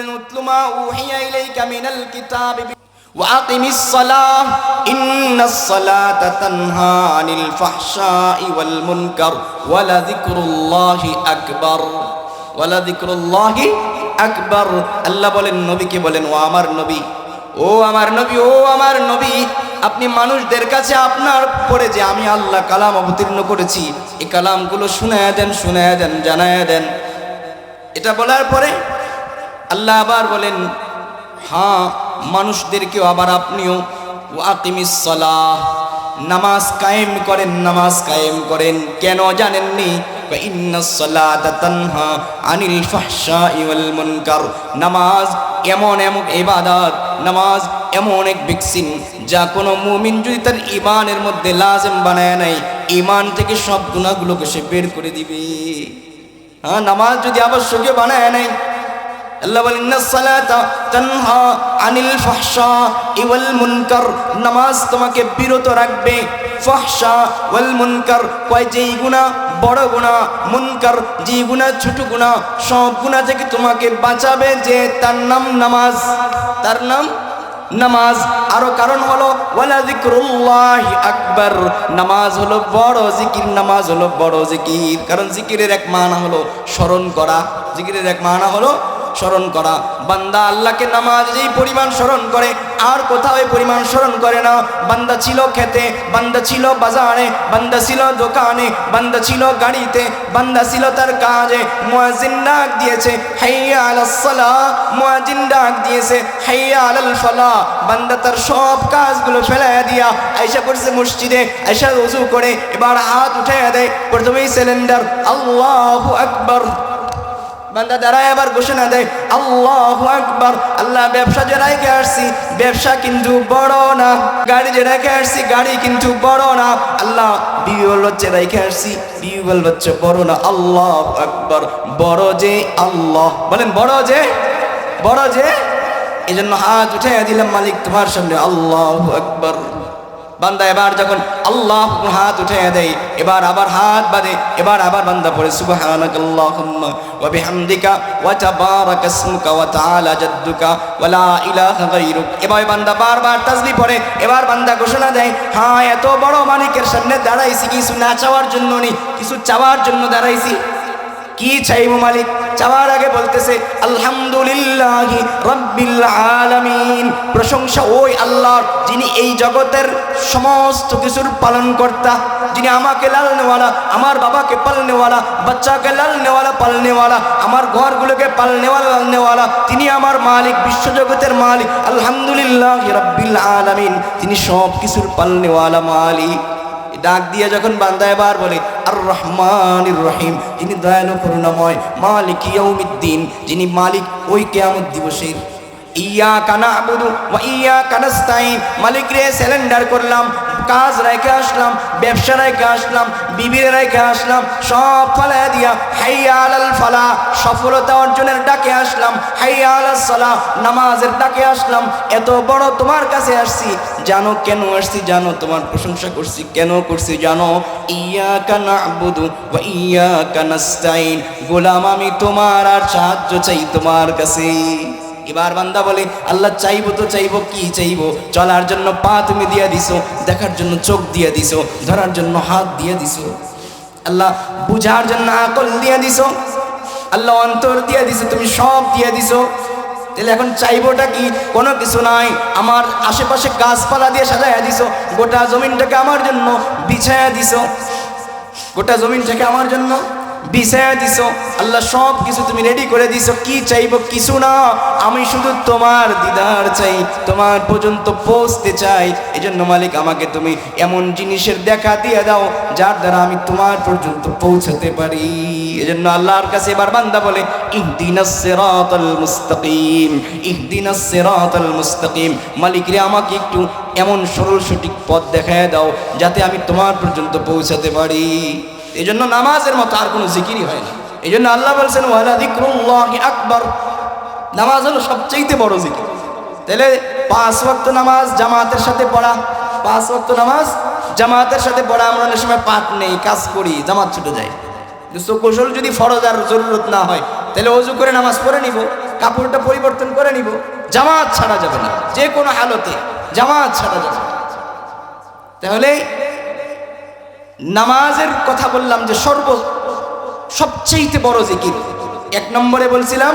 اتل ما أوحي إليك من الكتاب وأقم الصلاة إن الصلاة تنهى عن الفحشاء والمنكر ولذكر الله أكبر ولذكر الله أكبر আল্লাহ বলেন নবীকে বলেন ও আমার নবী ও আমার নবী ও আমার নবী আপনি মানুষদের কাছে আপনার পরে যে আমি আল্লাহ কালাম অবতীর্ণ করেছি এই কালামগুলো শুনায়া দেন শুনায়া দেন জানায়া দেন এটা বলার পরে আল্লাহ আবার বলেন হ্যাঁ মানুষদেরকেও আবার আপনিও ওয়াকিমিস সালাহ, নামাজ কায়েম করেন, নামাজ কায়েম করেন। কেন জানেননি? আনিল নামাজ এমন এমন ইবাদত, নামাজ এমন এক ভ্যাকসিন যা কোনো মুমিন যদি তার ইমানের মধ্যে লাজেম বানায় নাই ইমান থেকে সব গুণাগুলোকে সে বের করে দিবে। হ্যাঁ নামাজ যদি আবশ্যকীয় বানায় নাই আল্লাহ বলেন তানহা আনিল ফাহশা ওয়াল নামাজ তোমাকে বিরত রাখবে। ফাহশা ওয়াল কয় যেই গুনাহ, বড় গুনাহ, মুনকার, যেই গুনাহ, ছোট গুনাহ, সব গুনাহ থেকে তোমাকে বাঁচাবে যে তার নাম নামাজ। তার নাম নামাজ। আরও কারণ হলো, ওয়ালা জিক্রুল্লাহ আকবার। নামাজ হলো বড় জিকির, নামাজ হলো বড় জিকির। কারণ জিকিরের এক মানা হলো স্মরণ করা। জিকিরের এক মানা হলো স্মরণ করা। বান্দা আল্লাহকে নামাজ যেই পরিমাণ স্মরণ করে, আর কোথাও এই পরিমাণ স্মরণ করে না। বান্দা ছিল খেতে, বান্দা ছিল বাজারে, বান্দা ছিল দোকানে, বান্দা ছিল গাড়িতে, বান্দা ছিল তার কাজে। মুয়াজিন ডাক দিয়েছে, হাইয়া আলাস সালাহ ডাক দিয়েছে, হাইয়া আলাল ফালাহ বান্দা তার সব কাজগুলো ফেলাইয়া দিয়া আয়সা করছে মসজিদে আয়সা উজু করে, এবার হাত উঠাইয়া দেয়। প্রথমেই সিলিন্ডার, আল্লাহু আকবার। বান্দা দাঁড়ায় আবার ঘোষণা দেয়, আল্লাহ আকবার, আল্লাহ ব্যবসা যে রেখে আসছি, ব্যবসা কিন্তু বড় না। গাড়ি যে রেখে আসছি, গাড়ি কিন্তু বড় না। আল্লাহ বিবি হচ্ছে রেখে আসছি বিবি হচ্ছে বড় না। আল্লাহ আকবার, বড় যে আল্লাহ। বলেন, বড় যে বড় যে? এই জন্য হাত উঠে দিলাম মালিক তোমার সামনে, আল্লাহ আকবার। বান্দা এবার যখন আল্লাহ হাত উঠে দেয়, এবার আবার হাত বাঁধে, এবার আবার বান্দা পড়ে, সুবহানাকাল্লাহুম্মা ওয়া বিহামদিকা ওয়া তাবারাকা ইসমুকা ওয়া তাআলা এবার বান্দা বারবার তাসবিহ পড়ে, এবার বান্দা ঘোষণা দেয় হ্যাঁ এত বড় মালিকের সামনে দাঁড়াইছি, কিছু না চাওয়ার জন্য নি, কিছু চাওয়ার জন্য দাঁড়াইছি। কি চাইব মালিক? চাওয়ার আগে বলতেছে, আলহামদুলিল্লাহ রব্বিল আলামিন। প্রশংসা ওই আল্লাহর, যিনি এই জগতের সমস্ত কিছুর পালন কর্তা যিনি আমাকে লালনেওয়ালা, আমার বাবাকে পালনেওয়ালা, বাচ্চাকে লালনেওয়ালা, পালনেওয়ালা, আমার ঘরগুলোকে পালনেওয়ালা, লালনেওয়ালা। তিনি আমার মালিক, বিশ্বজগতের মালিক। আলহামদুলিল্লাহ রব্বিল আলামিন। তিনি সব কিছুর পালনেওয়ালা মালিক। ডাক দিয়ে যখন বান্দা এবার বলে আর রহমান রহিম, যিনি দয়ালু করুণাময় মালিক ইয়াউমিদ্দিন, যিনি মালিক ওই কেয়ামত দিবসের। ইয়া কানা আবুদু ইয়া কানাস্তাইন মালিক রে, সিলিন্ডার করলাম। কাজ রেখে আসলাম, ব্যবসা রেখে আসলাম, বিবির রেখে আসলাম, সব ফালা দিয়া হাইয়া আলাল ফালা, সফলতা অর্জনের ডাকে আসলাম, হাইয়া আলাল সালা নামাজের ডাকে আসলাম, এত বড় তোমার কাছে আসছি, জানো কেন আসছি, জানো তোমার প্রশংসা করছি, কেন করছি জানো? ইয়া কানা আবুদু ওয়া ইয়া কানাস্তাইন গোলাম আমি তোমার আর সাহায্য চাই তোমার কাছে এবার বান্দা বলে, আল্লাহ চাইব তো চাইব, কি চাইব? চলার জন্য পা তুমি দিয়ে দিছো, দেখার জন্য চোখ দিয়ে দিছো, ধরার জন্য হাত দিয়ে দিছো। আল্লাহ বুঝার জন্য আকল দিয়ে দিছো, আল্লাহ অন্তর দিয়ে দিছো, তুমি সব দিয়ে দিছো। তাহলে এখন চাইবোটা কি? কোনো কিছু নাই, আমার আশেপাশে গাছপালা দিয়ে সাজাইয়া দিছো, গোটা জমিনটাকে আমার জন্য বিছায়া দিছো। গোটা জমিনটাকে আমার জন্য বিছায়া দিছো, আল্লাহ সব কিছু তুমি রেডি করে দিছো, কি চাইব কিছু না। আমি শুধু তোমার দিদার চাই, তোমার পর্যন্ত পৌঁছতে চাই। এই জন্য মালিক, আমাকে তুমি এমন জিনিসের দেখা দিয়ে দাও, যার দ্বারা আমি তোমার পর্যন্ত পৌঁছাতে পারি। এই জন্য আল্লাহর কাছে এবার বান্দা বলে ইহদিনাস মুস্তাকিম ইহদিনাস মুস্তাকিম। মালিক রে, আমাকে একটু এমন সরল সঠিক পথ দেখায় দাও, যাতে আমি তোমার পর্যন্ত পৌঁছাতে পারি। এই জন্য নামাজের মতো আর কোনো জিকিরই হয় না। এই জন্য আল্লাহ বলছেন আকবর। নামাজ হলো সবচেয়ে বড় জিকির। তাহলে পাঁচ ওয়াক্ত নামাজ জামাতের সাথে পড়া, পাঁচ ওয়াক্ত নামাজ জামাতের সাথে পড়া, আমরা অনেক সময় পাঠ নেই, কাজ করি, জামাত ছুটে দুস্থ কৌশল যদি ফরজ আর জরুরত না হয়, তাহলে অজু করে নামাজ পড়ে নিব, কাপড়টা পরিবর্তন করে নিব, জামাত ছাড়া যাবে না। যে কোনো হালতে জামাত ছাড়া যাবে তাহলে নামাজের কথা বললাম যে সর্ব সবচেয়ে বড় জিকির। এক নম্বরে বলছিলাম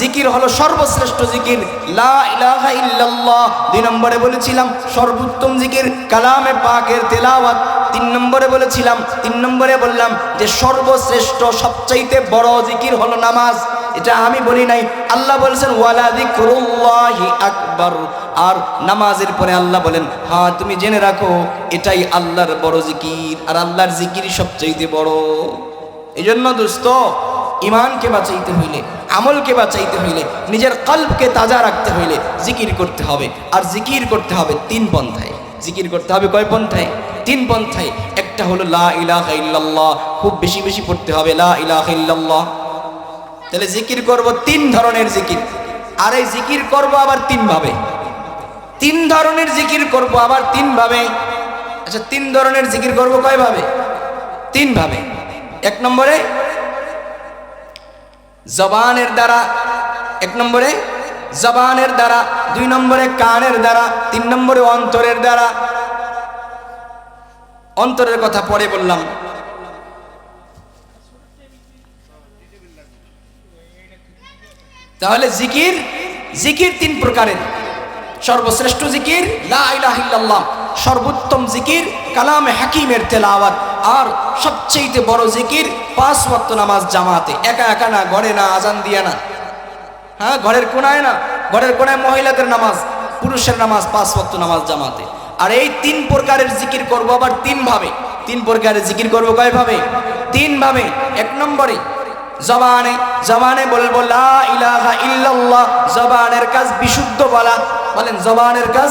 জিকির হলো সর্বশ্রেষ্ঠ জিকির। লা ইলাহা ইল্লাল্লাহ। দুই নম্বরে বলেছিলাম সর্বোত্তম জিকির, কালামে পাকের তেলাওয়াত। তিন নম্বরে বলেছিলাম, তিন নম্বরে বললাম যে সর্বশ্রেষ্ঠ সবচাইতে বড় জিকির হলো নামাজ। এটা আমি বলি নাই। আল্লাহ বলেছেন, ওয়ালা যিকরুল্লাহি আকবার। আর নামাজের পরে আল্লাহ বলেন হ্যাঁ তুমি জেনে রাখো, এটাই আল্লাহর বড় জিকির, আর আল্লাহর জিকির সবচাইতে বড়। এই জন্য দোস্ত ইমানকে বাঁচাইতে হইলে, আমলকে বাঁচাইতে হইলে, নিজের কল্পকে তাজা রাখতে হইলে জিকির করতে হবে। আর জিকির করতে হবে তিন পন্থায়। জিকির করতে হবে কয় পন্থায়? তিন পন্থায়। একটা হলো লা ইলাহা ইল্লাল্লাহ, খুব বেশি বেশি পড়তে হবে লা ইলাহা ইল্লাল্লাহ। তাহলে জিকির করব তিন ধরনের জিকির। আর এই জিকির করব আবার তিন ভাবে। তিন ধরনের জিকির করব আবার তিন ভাবে। আচ্ছা তিন ধরনের জিকির করব কয় ভাবে? তিন ভাবে। এক নম্বরে জবানের দ্বারা, এক নম্বরে জবানের দ্বারা, দুই নম্বরে কানের দ্বারা, তিন নম্বরে অন্তরের দ্বারা। অন্তরের কথা পরে বললাম। তাহলে জিকির জিকির তিন প্রকারের। সর্বশ্রেষ্ঠ জিকির, লা ইলাহা ইল্লাল্লাহ, সর্বোত্তম জিকির, কালামে হাকিমের তেলাওয়াত, আর সবচেয়ে বড় জিকির, পাঁচ ওয়াক্ত নামাজ জামাতে। একা একা না, ঘরে না, আজান দিয়া না। হ্যাঁ ঘরের কোনায় না, ঘরের কোনায় মহিলাদের নামাজ, পুরুষের নামাজ, পাঁচ ওয়াক্ত নামাজ জামাতে। আর এই তিন প্রকারের জিকির করব আবার তিন ভাবে। তিন প্রকারের জিকির করব কয় ভাবে? তিন ভাবে। এক নম্বরে জবানে জবানে বলব, লা ইলাহা ইল্লাল্লাহ জবানের কাজ বিশুদ্ধ বলা। বলেন, জবানের কাজ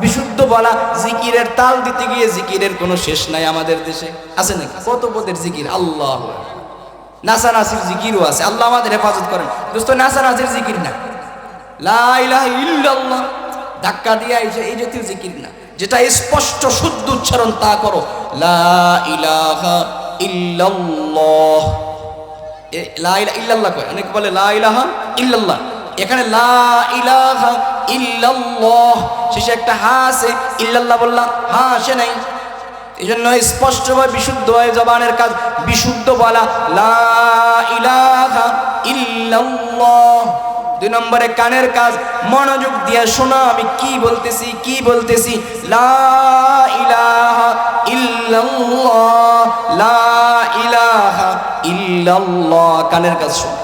বিশুদ্ধ বলা, জিকিরের তাল দিতে গিয়ে জিকিরের কোনো শেষ নাই আমাদের দেশে। আছে নাকি? কত পদের জিকির? আল্লাহ নাসা নাসির জিকিরও আছে। আল্লাহ আমাদের হেফাজত করেন। দোস্ত নাসা নাসির জিকির না। লা ইলাহা ইল্লাল্লাহ। ধাক্কা দিয়ে এই এই জাতীয় জিকির না। যেটা স্পষ্ট, শুদ্ধ উচ্চারণ তা করো। লা ইলাহা ইল্লাল্লাহ। ইল্লাল্লাহ কয়, অনেকে বলে লা ইলাহা ইল্লাল্লাহ। এখানে লা ইলাহা ইল্লাল্লাহ, শেষে একটা হা আছে, ইল্লাল্লাহ বললাম, হা আসে নাই। এই জন্য স্পষ্টভাবে বিশুদ্ধ হয় জবানের কাজ, বিশুদ্ধ বলা, লা ইলাহা ইল্লাল্লাহ। দুই নম্বরে কানের কাজ, মনোযোগ দিয়ে শোনা, আমি কি বলতেছি কি বলতেছি? লা ইলাহা ইল্লাল্লাহ, লা ইলাহা ইল্লাল্লাহ। কানের কাজ শোনা।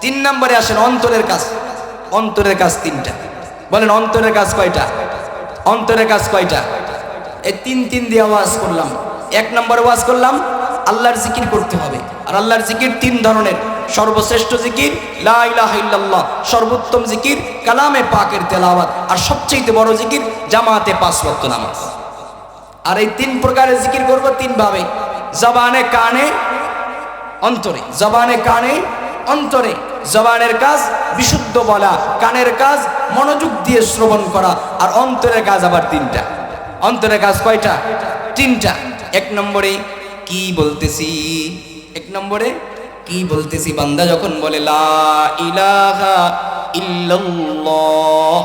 তিন নম্বরে আসেন অন্তরের কাজ। অন্তরের কাজ তিনটা। বলেন, অন্তরের কাজ কয়টা? অন্তরের কাজ কয়টা? এই তিন তিন দিয়ে ওয়াজ করলাম। এক নম্বর ওয়াজ করলাম, আল্লাহর জিকির করতে হবে। আর আল্লাহর জিকির তিন ধরনের। সর্বশ্রেষ্ঠ জিকির, লা ইলাহা ইল্লাল্লাহ, সর্বোত্তম জিকির, কালামে পাকের তেলাওয়াত। আর সবচেয়ে বড় জিকির, জামাতে পাঁচ ওয়াক্ত নামাজ। আর এই তিন প্রকারের জিকির করব তিন ভাবে জবানে, কানে অন্তরে, জবানে, কানে, অন্তরে। জবানের কাজ বিশুদ্ধ বলা, কানের কাজ মনোযোগ দিয়ে শ্রবণ করা, আর অন্তরের কাজ আবার তিনটা। অন্তরের কাজ কয়টা? তিনটা। এক নম্বরে, কি বলতেছি? এক নম্বরে, কি বলতেছি? বান্দা যখন বলে, লা ইলাহা ইল্লাল্লাহ,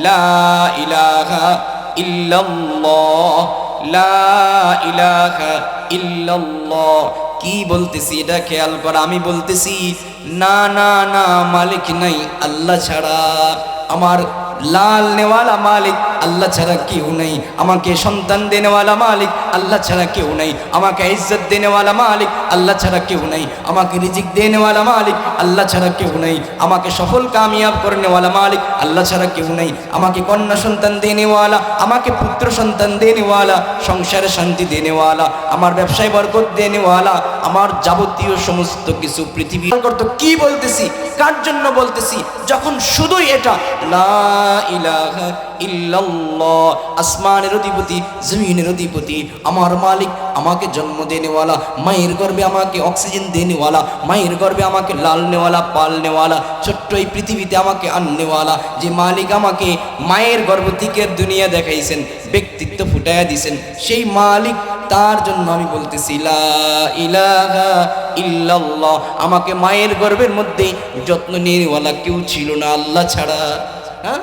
লা ইলাহা ইল্লাল্লাহ, লা ইলাহা ইল্লাল্লাহ কি বলতেছি? এটা খেয়াল কর, আমি বলতেছি, না না না, মালিক নাই, আল্লাহ ছাড়া। আমার লাল নেওয়ালা মালিক, আল্লাহ ছাড়া কেউ নেই। আমাকে সন্তান দেনেওয়ালা মালিক, আল্লাহ ছাড়া কেউ নেই। আমাকে ইজ্জত দেনেওয়ালা মালিক, আল্লাহ ছাড়া কেউ নেই। আমাকে রিজিক দেনেওয়ালা মালিক, আল্লাহ ছাড়া কেউ নেই। আমাকে সফল কামিয়াব করনেওয়ালা মালিক, আল্লাহ ছাড়া কেউ নেই। আমাকে কন্যা সন্তান দেনেওয়ালা, আমাকে পুত্র সন্তান দেনেওয়ালা, সংসারে শান্তি দেনেওয়ালা, আমার ব্যবসায় বরকত দেনেওয়ালা, আমার যাবতীয় সমস্ত কিছু পৃথিবী করত, কি বলতেছি? কার জন্য বলতেছি? যখন শুধুই এটা, লা আসমানের অধিপতি, জমিনের অধিপতি, আমার মালিক আমাকে জন্ম দেনেওয়ালা, মায়ের গর্বে আমাকে অক্সিজেন দেনেওয়ালা, মায়ের গর্বে আমাকে লাল নেওয়ালা, পাল নেওয়ালা, ছোট্ট এই পৃথিবীতে আমাকে আননেওয়ালা যে মালিক আমাকে মায়ের গর্ভ থেকে দুনিয়া দেখাইছেন, ব্যক্তিত্ব ফুটে ফুটাইয়া দিছেন, সেই মালিক তার জন্য আমি বলতেছি ইল্লাল্লাহ। আমাকে মায়ের গর্ভের মধ্যে যত্ন নিয়েওয়ালা কেউ ছিল না, আল্লাহ ছাড়া। হ্যাঁ?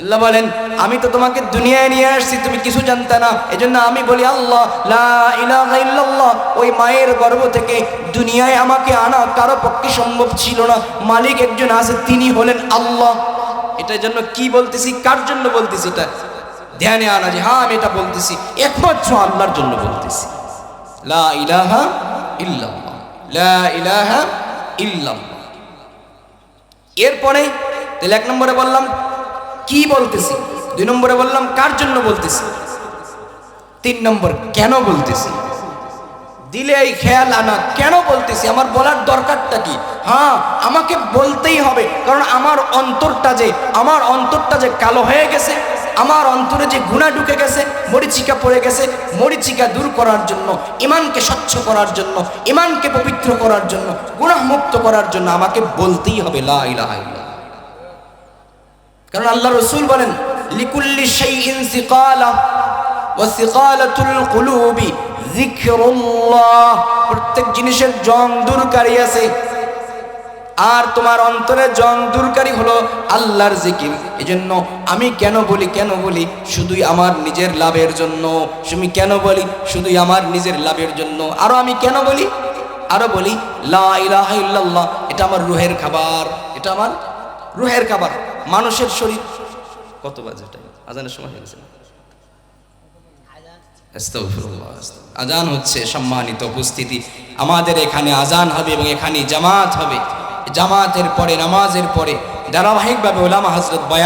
আল্লাহ বলেন, আমি তো তোমাকে দুনিয়ায় নিয়ে আসছি, তুমি কিছু জানতে না। এজন্য আমি বলি, আল্লাহ ইল্লাল্লাহ, ওই মায়ের গর্ভ থেকে দুনিয়ায় আমাকে আনা কারও পক্ষে সম্ভব ছিল না। মালিক একজন আছে, তিনি হলেন আল্লাহ। এটার জন্য কি বলতেছি, কার জন্য বলতেছি এটা? ধ্যানে আনা যে হ্যাঁ আমি এটা বলতেছি। একমাত্র আল্লাহর জন্য বলতেছি। লা ইলাহা ইল্লাল্লাহ, লা ইলাহা ইল্লাল্লাহ। এরপরে, তাহলে এক নম্বরে বললাম কি বলতেছি? দুই নম্বরে বললাম, কার জন্য বলতেছি? তিন নম্বর, কেন বলতেছি? দিলে এই খেয়াল আনা, কেন বলতেছি? আমার বলার দরকারটা কি? হ্যাঁ আমাকে বলতেই হবে, কারণ আমার অন্তরটা যে, আমার অন্তরটা যে কালো হয়ে গেছে, আমার অন্তরে যে গুণা ঢুকে গেছে, মরিচিকা পড়ে গেছে, মরিচিকা দূর করার জন্য, ইমানকে স্বচ্ছ করার জন্য, ইমানকে পবিত্র করার জন্য গুণামুক্ত করার জন্য আমাকে বলতেই হবে, লা ইলাহা ইল্লাল্লাহ। কারণ আল্লাহ রসুল বলেন, লিকুল্লি শাইইন সিকালা ওয়া সিকালাতুল কুলুবি প্রত্যেক জিনিসের জং দূরকারী আছে। আর তোমার অন্তরে জং দূরকারী হলো আল্লাহর জিকির। এজন্য আমি কেন বলি কেন বলি, শুধুই আমার নিজের লাভের জন্য। তুমি কেন বলি, শুধুই আমার নিজের লাভের জন্য। আরও আমি কেন বলি? আরও বলি, লা ইলাহা ইল্লাল্লাহ, এটা আমার রুহের খাবার। এটা আমার রুহের খাবার। মানুষের শরীর। কত বাজে টাইম আজানের সময় হয়ে গেছে। আজান হচ্ছে সম্মানিত উপস্থিতি। আমাদের এখানে আজান হবে এবং এখানে জামাত হবে। জামাতের পরে, নামাজের পরে, ধারাবাহিকভাবে ওলামা হজরত বয়ান